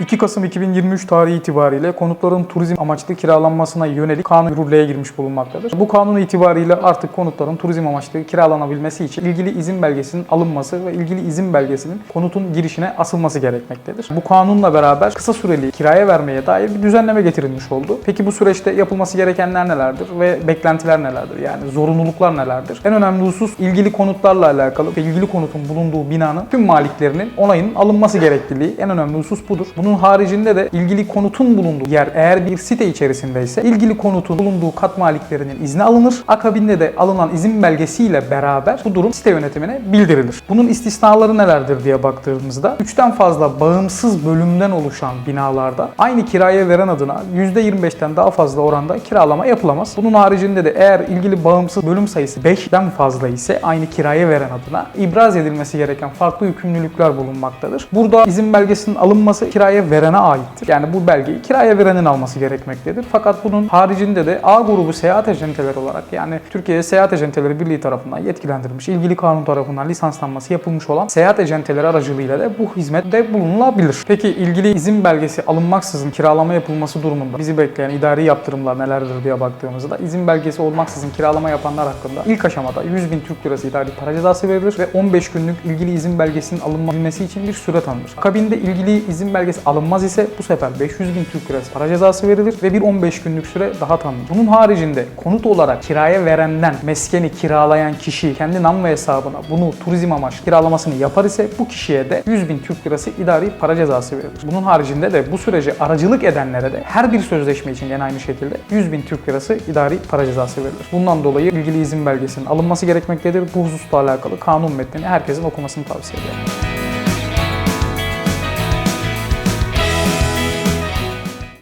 2 Kasım 2023 tarihi itibariyle konutların turizm amaçlı kiralanmasına yönelik kanun yürürlüğe girmiş bulunmaktadır. Bu kanun itibariyle artık konutların turizm amaçlı kiralanabilmesi için ilgili izin belgesinin alınması ve ilgili izin belgesinin konutun girişine asılması gerekmektedir. Bu kanunla beraber kısa süreli kiraya vermeye dair bir düzenleme getirilmiş oldu. Peki bu süreçte yapılması gerekenler nelerdir ve beklentiler nelerdir? Yani zorunluluklar nelerdir? En önemli husus ilgili konutlarla alakalı ve ilgili konutun bulunduğu binanın tüm maliklerinin onayının alınması gerekliliği en önemli husus budur. Bunun haricinde de ilgili konutun bulunduğu yer eğer bir site içerisindeyse ilgili konutun bulunduğu kat maliklerinin izni alınır. Akabinde de alınan izin belgesiyle beraber bu durum site yönetimine bildirilir. Bunun istisnaları nelerdir diye baktığımızda 3'ten fazla bağımsız bölümden oluşan binalarda aynı kiraya veren adına %25'ten daha fazla oranda kiralama yapılamaz. Bunun haricinde de eğer ilgili bağımsız bölüm sayısı 5'ten fazla ise aynı kiraya veren adına ibraz edilmesi gereken farklı yükümlülükler bulunmaktadır. Burada izin belgesinin alınması kiraya verene aittir. Yani bu belgeyi kiraya verenin alması gerekmektedir. Fakat bunun haricinde de A grubu seyahat acenteleri olarak yani Türkiye Seyahat Acenteleri Birliği tarafından yetkilendirilmiş, ilgili kanun tarafından lisanslanması yapılmış olan seyahat acenteleri aracılığıyla da bu hizmette bulunulabilir. Peki ilgili izin belgesi alınmaksızın kiralama yapılması durumunda bizi bekleyen idari yaptırımlar nelerdir diye baktığımızda izin belgesi olmaksızın kiralama yapanlar hakkında ilk aşamada 100 bin Türk lirası idari para cezası verilir ve 15 günlük ilgili izin belgesinin alınmabilmesi için bir süre tanınır. Akabinde ilgili izin belgesi alınmaz ise bu sefer 500 bin Türk lirası para cezası verilir ve bir 15 günlük süre daha tanınır. Bunun haricinde konut olarak kiraya verenden meskeni kiralayan kişi kendi nam ve hesabına bunu turizm amaçlı kiralamasını yapar ise bu kişiye de 100 bin Türk lirası idari para cezası verilir. Bunun haricinde de bu sürece aracılık edenlere de her bir sözleşme için gene aynı şekilde 100 bin Türk lirası idari para cezası verilir. Bundan dolayı ilgili izin belgesinin alınması gerekmektedir. Bu hususla alakalı kanun metnini herkesin okumasını tavsiye ederim.